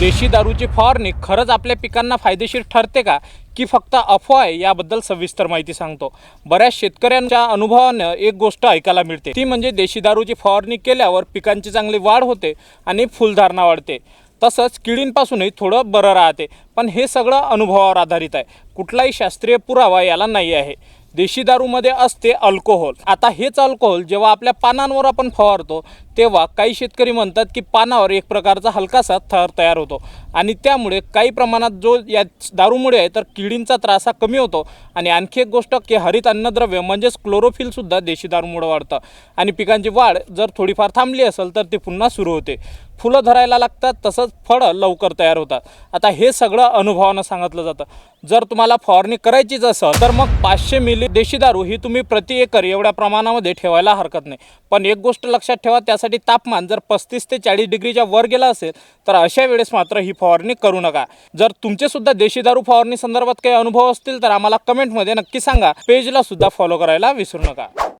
देशी दारूची फवारणी खरंच आपल्या पिकांना फायदेशीर ठरते का? की फक्त अफवा आहे याबद्दल सविस्तर माहिती सांगतो. बऱ्याच शेतकऱ्यांच्या अनुभवानं एक गोष्ट ऐकायला मिळते. ती म्हणजे देशी दारूची फवारणी केल्यावर पिकांची चांगली वाढ होते आणि फुलधारणा वाढते. तसंच किडींपासूनही थोडं बरं राहते. पण हे सगळं अनुभवावर आधारित आहे. कुठलाही शास्त्रीय पुरावा याला नाही आहे. देशी दारूमध्ये असते अल्कोहोल. आता हेच अल्कोहोल जेव्हा आपल्या पानांवर आपण फवारतो तेव्हा काही शेतकरी म्हणतात की पानावर एक प्रकारचा हलकासा थर तयार होतो. आणि त्यामुळे काही प्रमाणात जो या दारूमुळे आहे तर किडींचा त्रास हा कमी होतो. आणि आणखी एक गोष्ट की हरित अन्नद्रव्य म्हणजेच क्लोरोफिलसुद्धा देशी दारूमुळे वाढतं. आणि पिकांची वाढ जर थोडीफार थांबली असेल तर ती पुन्हा सुरू होते. फुलं धरायला लागतात तसंच फळं लवकर तयार होतात. आता हे सगळं अनुभवानं सांगितलं जातं. जर तुम्हाला फवारणी करायचीच असेल तर मग पाचशे मिली देशी दारू ही तुम्ही प्रति एकर एवढ्या प्रमाणामध्ये ठेवायला हरकत नाही. पण एक गोष्ट लक्षात ठेवा त्यासाठी तापमान जर पस्तीस ते चाळीस डिग्रीच्या वर गेलं असेल तर अशा वेळेस मात्र ही फवारणी करू नका. जर तुमचे सुद्धा देशी दारू फवारणी संदर्भात काही अनुभव असतील तर आम्हाला कमेंटमध्ये नक्की सांगा. पेजला सुद्धा फॉलो करायला विसरू नका.